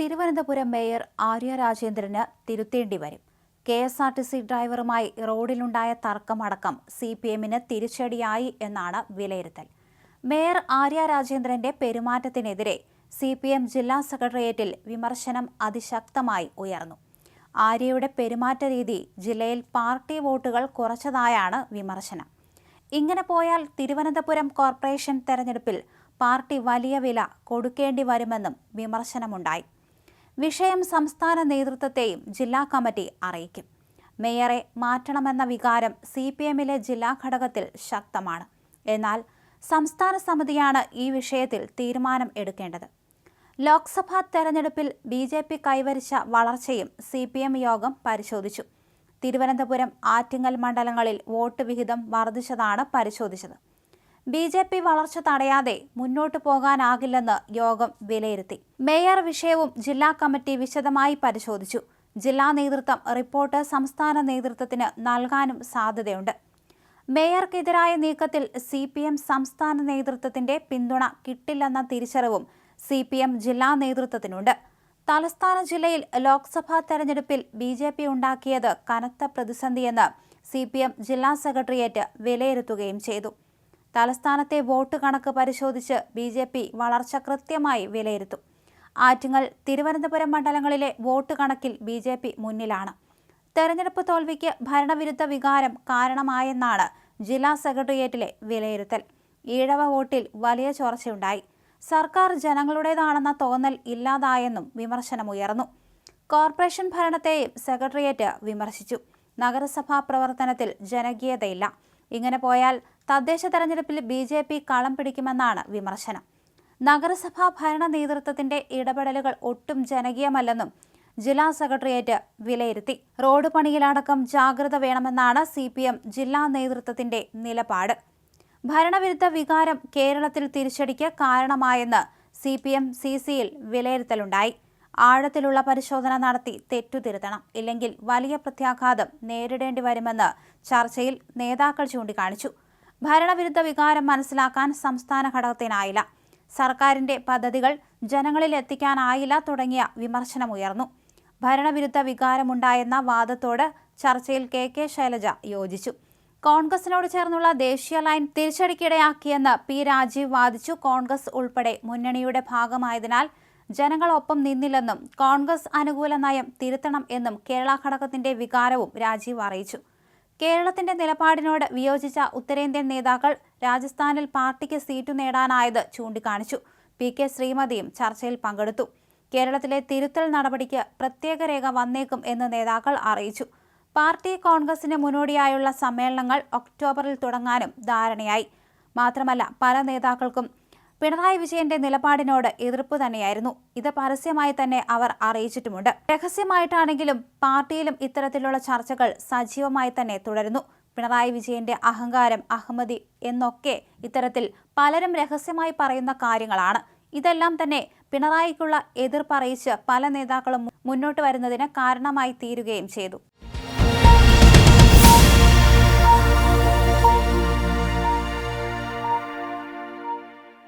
Thiruvananthapuram mayor Arya രാജേന്ദ്രന് തിരുത്തേണ്ടി വരും. K S R T C ഡ്രൈവറുമായി റോഡിലുണ്ടായ തർക്കമടക്കം സി പി എമ്മിന് തിരിച്ചടിയായി എന്നാണ് വിലയിരുത്തൽ. മേയർ ആര്യ രാജേന്ദ്രന്റെ പെരുമാറ്റത്തിനെതിരെ സി പി എം ജില്ലാ സെക്രട്ടേറിയറ്റിൽ വിമർശനം അതിശക്തമായി ഉയർന്നു. ആര്യയുടെ പെരുമാറ്റ രീതി ജില്ലയിൽ പാർട്ടി വോട്ടുകൾ കുറച്ചതായാണ് വിമർശനം. ഇങ്ങനെ പോയാൽ തിരുവനന്തപുരം കോർപ്പറേഷൻ തെരഞ്ഞെടുപ്പിൽ പാർട്ടി വലിയ വില കൊടുക്കേണ്ടി വരുമെന്നും വിമർശനമുണ്ടായി. വിഷയം സംസ്ഥാന നേതൃത്വത്തെയും ജില്ലാ കമ്മിറ്റി അറിയിക്കും. മേയറെ മാറ്റണമെന്ന വികാരം സി പി എമ്മിലെ ജില്ലാ ഘടകത്തിൽ ശക്തമാണ്. എന്നാൽ സംസ്ഥാന സമിതിയാണ് ഈ വിഷയത്തിൽ തീരുമാനം എടുക്കേണ്ടത്. ലോക്സഭാ തെരഞ്ഞെടുപ്പിൽ ബി ജെ പി കൈവരിച്ച വളർച്ചയും സി പി എം യോഗം പരിശോധിച്ചു. തിരുവനന്തപുരം ആറ്റിങ്ങൽ മണ്ഡലങ്ങളിൽ വോട്ട് വിഹിതം വർദ്ധിച്ചതാണ് പരിശോധിച്ചത്. ബി ജെ പി വളർച്ച തടയാതെ മുന്നോട്ടു പോകാനാകില്ലെന്ന് യോഗം വിലയിരുത്തി. മേയർ വിഷയവും ജില്ലാ കമ്മിറ്റി വിശദമായി പരിശോധിച്ചു. ജില്ലാ നേതൃത്വം റിപ്പോർട്ട് സംസ്ഥാന നേതൃത്വത്തിന് നൽകാനും സാധ്യതയുണ്ട്. മേയർക്കെതിരായ നീക്കത്തിൽ സി പി എം സംസ്ഥാന നേതൃത്വത്തിന്റെ പിന്തുണ കിട്ടില്ലെന്ന തിരിച്ചറിവും സി പി എം ജില്ലാ നേതൃത്വത്തിനുണ്ട്. തലസ്ഥാന ജില്ലയിൽ ലോക്സഭാ തെരഞ്ഞെടുപ്പിൽ ബി ജെ പി ഉണ്ടാക്കിയത് കനത്ത പ്രതിസന്ധിയെന്ന് സി പി എം ജില്ലാ സെക്രട്ടേറിയറ്റ് വിലയിരുത്തുകയും ചെയ്തു. തലസ്ഥാനത്തെ വോട്ട് കണക്ക് പരിശോധിച്ച് ബി ജെ പി വളർച്ച കൃത്യമായി വിലയിരുത്തും. ആറ്റിങ്ങൽ തിരുവനന്തപുരം മണ്ഡലങ്ങളിലെ വോട്ട് കണക്കിൽ ബി ജെ പി മുന്നിലാണ്. തെരഞ്ഞെടുപ്പ് തോൽവിക്ക് ഭരണവിരുദ്ധ വികാരം കാരണമായെന്നാണ് ജില്ലാ സെക്രട്ടേറിയറ്റിലെ വിലയിരുത്തൽ. ഈഴവ വോട്ടിൽ വലിയ ചോർച്ചയുണ്ടായി. സർക്കാർ ജനങ്ങളുടേതാണെന്ന തോന്നൽ ഇല്ലാതായെന്നും വിമർശനമുയർന്നു. കോർപ്പറേഷൻ ഭരണത്തെയും സെക്രട്ടേറിയറ്റ് വിമർശിച്ചു. നഗരസഭാ പ്രവർത്തനത്തിൽ ജനകീയതയില്ല. ഇങ്ങനെ പോയാൽ തദ്ദേശ തെരഞ്ഞെടുപ്പിൽ ബി ജെ പി കളം പിടിക്കുമെന്നാണ് വിമർശനം. നഗരസഭാ ഭരണ നേതൃത്വത്തിന്റെ ഇടപെടലുകൾ ഒട്ടും ജനകീയമല്ലെന്നും ജില്ലാ സെക്രട്ടേറിയറ്റ് വിലയിരുത്തി. റോഡ് പണിയിലടക്കം ജാഗ്രത വേണമെന്നാണ് സി പി എം ജില്ലാ നേതൃത്വത്തിന്റെ നിലപാട്. ഭരണവിരുദ്ധ വികാരം കേരളത്തിൽ തിരിച്ചടിക്ക് കാരണമായെന്ന് സി പി എം സി സിയിൽ വിലയിരുത്തലുണ്ടായി. ആഴത്തിലുള്ള പരിശോധന നടത്തി തെറ്റുതിരുത്തണം. ഇല്ലെങ്കിൽ വലിയ പ്രത്യാഘാതം നേരിടേണ്ടി വരുമെന്ന് ചർച്ചയിൽ നേതാക്കൾ ചൂണ്ടിക്കാണിച്ചു. ഭരണവിരുദ്ധ വികാരം മനസ്സിലാക്കാൻ സംസ്ഥാന ഘടകത്തിനായില്ല. സർക്കാരിന്റെ പദ്ധതികൾ ജനങ്ങളിൽ എത്തിക്കാനായില്ല തുടങ്ങിയ വിമർശനമുയർന്നു ഭരണവിരുദ്ധ വികാരമുണ്ടായെന്ന വാദത്തോട് ചർച്ചയിൽ കെ കെ ശൈലജ യോജിച്ചു. കോൺഗ്രസിനോട് ചേർന്നുള്ള ദേശീയ ലൈൻ തിരിച്ചടിക്കിടയാക്കിയെന്ന് പി രാജീവ് വാദിച്ചു കോൺഗ്രസ് ഉൾപ്പെടെ മുന്നണിയുടെ ഭാഗമായതിനാൽ ജനങ്ങളൊപ്പം നിന്നില്ലെന്നും കോൺഗ്രസ് അനുകൂല നയം തിരുത്തണം എന്നും കേരള ഘടകത്തിന്റെ വികാരവും രാജീവ് അറിയിച്ചു. കേരളത്തിന്റെ നിലപാടിനോട് വിയോജിച്ച ഉത്തരേന്ത്യൻ നേതാക്കൾ രാജസ്ഥാനിൽ പാർട്ടിക്ക് സീറ്റു നേടാനായത് ചൂണ്ടിക്കാണിച്ചു. പി കെ ശ്രീമതിയും ചർച്ചയിൽ പങ്കെടുത്തു. കേരളത്തിലെ തിരുത്തൽ നടപടിക്ക് പ്രത്യേക രേഖ വന്നേക്കും എന്ന് നേതാക്കൾ അറിയിച്ചു. പാർട്ടി കോൺഗ്രസിന് മുന്നോടിയായുള്ള സമ്മേളനങ്ങൾ ഒക്ടോബറിൽ തുടങ്ങാനും ധാരണയായി. മാത്രമല്ല പല നേതാക്കൾക്കും പിണറായി വിജയന്റെ നിലപാടിനോട് എതിർപ്പ് തന്നെയായിരുന്നു. ഇത് പരസ്യമായി തന്നെ അവർ അറിയിച്ചിട്ടുമുണ്ട്. രഹസ്യമായിട്ടാണെങ്കിലും പാർട്ടിയിലും ഇത്തരത്തിലുള്ള ചർച്ചകൾ സജീവമായി തന്നെ തുടരുന്നു. പിണറായി വിജയന്റെ അഹങ്കാരം അഹമ്മദി എന്നൊക്കെ ഇത്തരത്തിൽ പലരും രഹസ്യമായി പറയുന്ന കാര്യങ്ങളാണ്. ഇതെല്ലാം തന്നെ പിണറായിക്കുള്ള എതിർപ്പറിയിച്ച് പല നേതാക്കളും മുന്നോട്ട് വരുന്നതിന് കാരണമായി തീരുകയും ചെയ്തു.